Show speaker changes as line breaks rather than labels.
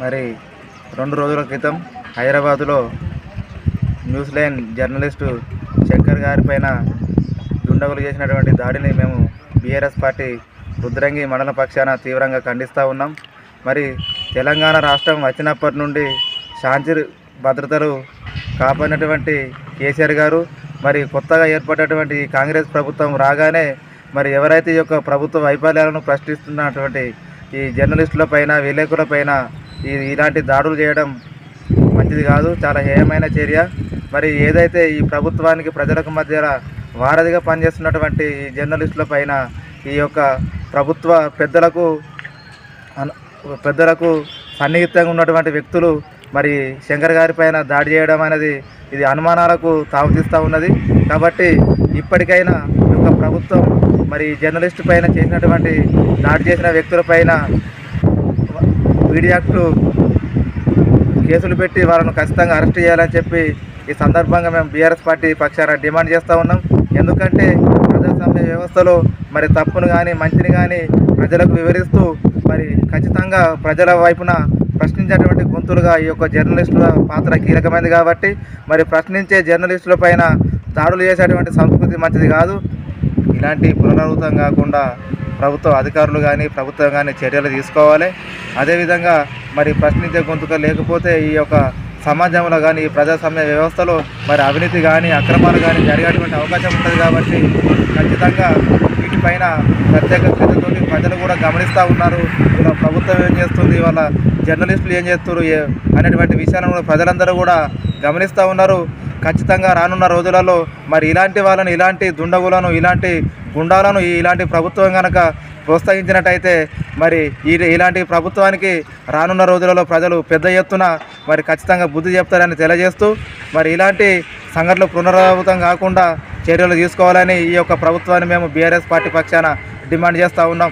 మరి రెండు రోజుల క్రితం హైదరాబాదులో న్యూజిలాండ్ జర్నలిస్టు శంకర్ గారి పైన దుండగులు చేసినటువంటి దాడిని మేము బీఆర్ఎస్ పార్టీ రుద్రంగి మండల పక్షాన తీవ్రంగా ఖండిస్తూ ఉన్నాం. మరి తెలంగాణ రాష్ట్రం వచ్చినప్పటి నుండి శాంతి భద్రతలు కాపాడినటువంటి కేసీఆర్ గారు మరి కొత్తగా ఏర్పడినటువంటి కాంగ్రెస్ ప్రభుత్వం రాగానే మరి ఎవరైతే ఈ యొక్క ప్రభుత్వ వైఫల్యాలను ప్రశ్నిస్తున్నటువంటి ఈ జర్నలిస్టుల పైన ఇలాంటి దాడులు చేయడం మంచిది కాదు. చాలా హేయమైన చర్య. మరి ఏదైతే ఈ ప్రభుత్వానికి ప్రజలకు మధ్య వారధిగా పనిచేస్తున్నటువంటి ఈ జర్నలిస్టుల పైన ఈ యొక్క ప్రభుత్వ పెద్దలకు పెద్దలకు సన్నిహితంగా ఉన్నటువంటి వ్యక్తులు మరి శంకర్ గారి పైన దాడి చేయడం అనేది ఇది అనుమానాలకు తావుతీస్తూ ఉన్నది. కాబట్టి ఇప్పటికైనా ఈ యొక్క ప్రభుత్వం మరి జర్నలిస్ట్ పైన చేసినటువంటి దాడి చేసిన వ్యక్తుల పైన పీడీ యాక్టు కేసులు పెట్టి వాళ్ళను ఖచ్చితంగా అరెస్ట్ చేయాలని చెప్పి ఈ సందర్భంగా మేము బీఆర్ఎస్ పార్టీ పక్షాన డిమాండ్ చేస్తూ ఉన్నాం. ఎందుకంటే ప్రజాస్వామ్య వ్యవస్థలో మరి తప్పును కానీ మంచిని కానీ ప్రజలకు వివరిస్తూ మరి ఖచ్చితంగా ప్రజల వైపున ప్రశ్నించేటువంటి గొంతులుగా ఈ యొక్క జర్నలిస్టుల పాత్ర కీలకమైనది కాబట్టి మరి ప్రశ్నించే జర్నలిస్టుల పైన దాడులు చేసేటువంటి సంస్కృతి మంచిది కాదు. ఇలాంటి పునరావృతం కాకుండా ప్రభుత్వ అధికారులు కానీ ప్రభుత్వం కానీ చర్యలు తీసుకోవాలి. అదేవిధంగా మరి ప్రశ్నించే గొంతుక లేకపోతే ఈ యొక్క సమాజంలో కానీ ఈ ప్రజాస్వామ్య వ్యవస్థలో మరి అవినీతి కానీ అక్రమాలు కానీ జరిగేటువంటి అవకాశం ఉంటుంది కాబట్టి ఖచ్చితంగా వీటిపైన ప్రత్యేక శ్రద్ధతో ప్రజలు కూడా గమనిస్తూ ఉన్నారు. ఇలా ప్రభుత్వం ఏం చేస్తుంది? వాళ్ళ జర్నలిస్టులు ఏం చేస్తారు అనేటువంటి విషయాలను కూడా ప్రజలందరూ కూడా గమనిస్తూ ఉన్నారు. ఖచ్చితంగా రానున్న రోజులలో మరి ఇలాంటి వాళ్ళని ఇలాంటి దుండగులను ఇలాంటి గుండాలను ఈ- ఇలాంటి ప్రభుత్వం కనుక ప్రోత్సహించినట్టయితే మరి ఈ ఇలాంటి ప్రభుత్వానికి రానున్న రోజులలో ప్రజలు పెద్ద ఎత్తున మరి ఖచ్చితంగా బుద్ధి చెప్తారని తెలియజేస్తూ మరి ఇలాంటి సంఘటనలు పునరావృతం కాకుండా చర్యలు తీసుకోవాలని ఈ యొక్క ప్రభుత్వాన్ని మేము బీఆర్ఎస్ పార్టీ పక్షాన డిమాండ్ చేస్తూ ఉన్నాం.